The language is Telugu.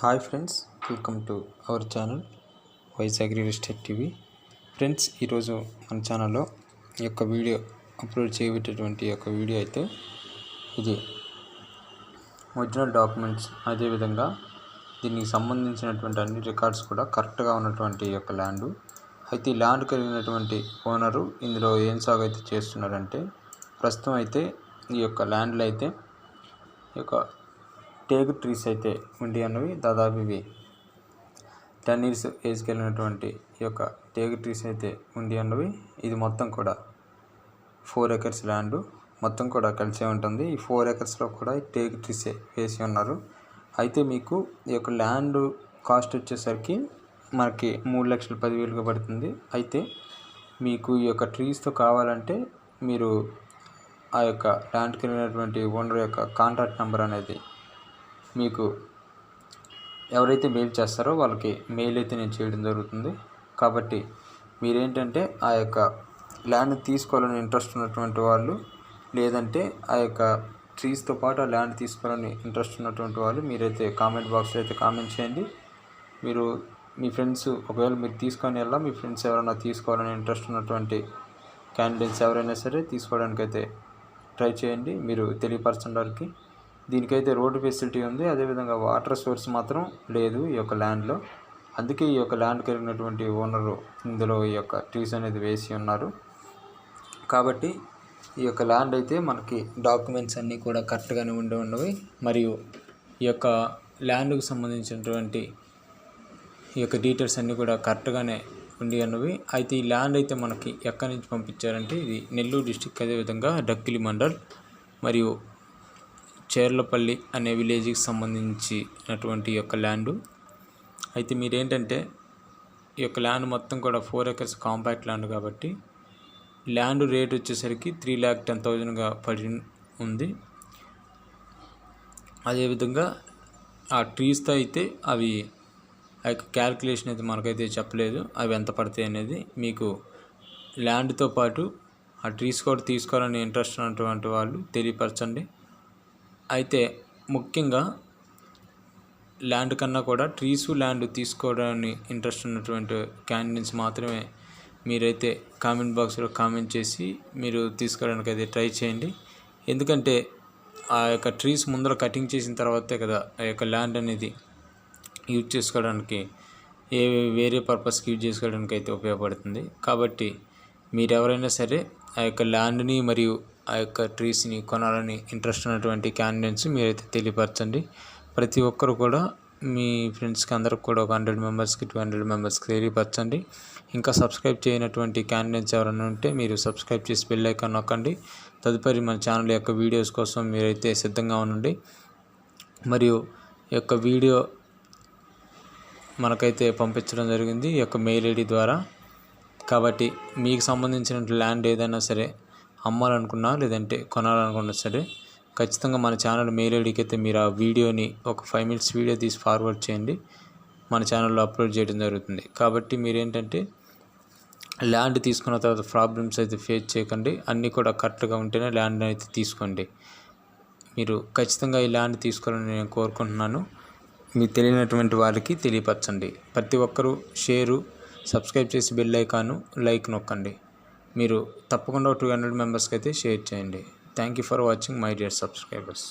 Hi friends welcome to our channel Vizag real estate TV. Friends ఈరోజు మన ఛానల్లో ఈ యొక్క వీడియో అప్లోడ్ చేయబెట్టేటువంటి యొక్క వీడియో అయితే ఇది. ఒరిజినల్ డాక్యుమెంట్స్ అదేవిధంగా దీనికి సంబంధించినటువంటి అన్ని రికార్డ్స్ కూడా కరెక్ట్గా ఉన్నటువంటి యొక్క ల్యాండ్. అయితే ఈ ల్యాండ్ కలిగినటువంటి ఓనరు ఇందులో ఏం సాగు అయితే చేస్తున్నారంటే ప్రస్తుతం అయితే ఈ యొక్క ల్యాండ్లో అయితే ఈ యొక్క టేక్ ట్రీస్ అయితే ఉండి అన్నవి దాదాపు ఇవి. టెన్ ఇయర్స్ ఏజ్కి వెళ్ళినటువంటి ఈ యొక్క టేక్ ట్రీస్ అయితే ఉండి అన్నవి ఇది మొత్తం కూడా ఫోర్ ఎకర్స్ ల్యాండ్ మొత్తం కూడా కలిసే ఉంటుంది. ఈ ఫోర్ ఎకర్స్లో కూడా టేక్ ట్రీసే వేసి ఉన్నారు. అయితే మీకు ఈ యొక్క ల్యాండ్ కాస్ట్ వచ్చేసరికి మనకి మూడు లక్షల పదివేలుగా పడుతుంది. అయితే మీకు ఈ యొక్క ట్రీస్తో కావాలంటే మీరు ఆ యొక్క ల్యాండ్కి వెళ్ళినటువంటి ఓనర్ యొక్క కాంటాక్ట్ నెంబర్ అనేది మీకు ఎవరైతే మెయిల్ చేస్తారో వాళ్ళకి మెయిల్ అయితే నేను చేయడం జరుగుతుంది. కాబట్టి మీరేంటంటే ఆ యొక్క ల్యాండ్ తీసుకోవాలని ఇంట్రెస్ట్ ఉన్నటువంటి వాళ్ళు లేదంటే ఆ యొక్క ట్రీస్తో పాటు ఆ ల్యాండ్ తీసుకోవాలని ఇంట్రెస్ట్ ఉన్నటువంటి వాళ్ళు మీరైతే కామెంట్ బాక్స్లో అయితే కామెంట్ చేయండి. మీరు మీ ఫ్రెండ్స్ ఒకవేళ మీరు తీసుకొని వెళ్ళా మీ ఫ్రెండ్స్ ఎవరైనా తీసుకోవాలని ఇంట్రెస్ట్ ఉన్నటువంటి క్యాండిడేట్స్ ఎవరైనా సరే తీసుకోవడానికి అయితే ట్రై చేయండి. మీరు తెలియపరచడానికి దీనికైతే రోడ్డు ఫెసిలిటీ ఉంది. అదేవిధంగా వాటర్ సోర్స్ మాత్రం లేదు ఈ యొక్క ల్యాండ్లో. అందుకే ఈ యొక్క ల్యాండ్ కలిగినటువంటి ఓనరు ఇందులో ఈ యొక్క ట్రీస్ అనేది వేసి ఉన్నారు. కాబట్టి ఈ యొక్క ల్యాండ్ అయితే మనకి డాక్యుమెంట్స్ అన్నీ కూడా కరెక్ట్గానే ఉండి ఉన్నవి. మరియు ఈ యొక్క ల్యాండ్కు సంబంధించినటువంటి ఈ యొక్క డీటెయిల్స్ అన్నీ కూడా కరెక్ట్గానే ఉండి అన్నవి అయితే ఈ ల్యాండ్ అయితే మనకి ఎక్కడి నుంచి పంపించారంటే ఇది నెల్లూరు డిస్టిక్ అదేవిధంగా డక్కిలి మండల్. మరియు చేర్లపల్లి అనే విలేజ్కి సంబంధించినటువంటి యొక్క ల్యాండు. అయితే మీరేంటంటే ఈ యొక్క ల్యాండ్ మొత్తం కూడా ఫోర్ ఎకర్స్ కాంపాక్ట్ ల్యాండ్ కాబట్టి ల్యాండ్ రేట్ వచ్చేసరికి త్రీ ల్యాక్ టెన్ థౌజండ్గా పడి ఉంది. అదేవిధంగా ఆ ట్రీస్తో అయితే అవి ఆ యొక్క క్యాల్కులేషన్ అయితే మనకైతే చెప్పలేదు అవి ఎంత పడతాయి అనేది. మీకు ల్యాండ్తో పాటు ఆ ట్రీస్ కూడా తీసుకోవాలని ఇంట్రెస్ట్ ఉన్నటువంటి వాళ్ళు తెలియపరచండి. అయితే ముఖ్యంగా ల్యాండ్ కన్నా కూడా ట్రీస్ ల్యాండ్ తీసుకోవడానికి ఇంట్రెస్ట్ ఉన్నటువంటి క్యాండిడేట్స్ మాత్రమే మీరైతే కామెంట్ బాక్స్లో కామెంట్ చేసి మీరు తీసుకోవడానికి అయితే ట్రై చేయండి. ఎందుకంటే ఆ యొక్క ట్రీస్ ముందర కటింగ్ చేసిన తర్వాతే కదా ఆ యొక్క ల్యాండ్ అనేది యూజ్ చేసుకోవడానికి ఏ వేరే పర్పస్కి యూజ్ చేసుకోవడానికి అయితే ఉపయోగపడుతుంది. కాబట్టి మీరు ఎవరైనా సరే ఆ యొక్క ల్యాండ్ని మరియు ఆ యొక్క ట్రీస్ని కొనాలని ఇంట్రెస్ట్ ఉన్నటువంటి క్యాండిడేట్స్ మీరైతే తెలియపరచండి. ప్రతి ఒక్కరు కూడా మీ ఫ్రెండ్స్కి అందరికి కూడా ఒక హండ్రెడ్ మెంబర్స్కి టూ హండ్రెడ్ మెంబర్స్కి తెలియపరచండి. ఇంకా సబ్స్క్రైబ్ చేయనటువంటి క్యాండిడేట్స్ ఎవరైనా ఉంటే మీరు సబ్స్క్రైబ్ చేసి బెల్ ఐకాన్ నొక్కండి. తదుపరి మన ఛానల్ యొక్క వీడియోస్ కోసం మీరైతే సిద్ధంగా ఉండండి. మరియు ఈ యొక్క వీడియో మనకైతే పంపించడం జరిగింది. ఈ యొక్క మెయిల్ ఐడి ద్వారా. కాబట్టి మీకు సంబంధించిన ల్యాండ్ ఏదైనా సరే అమ్మాలనుకున్నా లేదంటే కొనాలనుకున్నా సరే ఖచ్చితంగా మన ఛానల్ మెయిల్ ఐడికి అయితే మీరు ఆ వీడియోని ఒక ఫైవ్ మినిట్స్ వీడియో తీసి ఫార్వర్డ్ చేయండి. మన ఛానల్లో అప్లోడ్ చేయడం జరుగుతుంది. కాబట్టి మీరేంటంటే ల్యాండ్ తీసుకున్న తర్వాత ప్రాబ్లమ్స్ అయితే ఫేస్ చేయకండి. అన్నీ కూడా కరెక్ట్గా ఉంటేనే ల్యాండ్ అయితే తీసుకోండి. మీరు ఖచ్చితంగా ఈ ల్యాండ్ తీసుకోవాలని నేను కోరుకుంటున్నాను. మీకు తెలియనటువంటి వారికి తెలియపరచండి. ప్రతి ఒక్కరూ షేరు సబ్స్క్రైబ్ చేసి బెల్ ఐకాను లైక్ నొక్కండి. మీరు తప్పకుండా టూ హండ్రెడ్ మెంబర్స్కి అయితే షేర్ చేయండి. Thank you for watching my dear subscribers.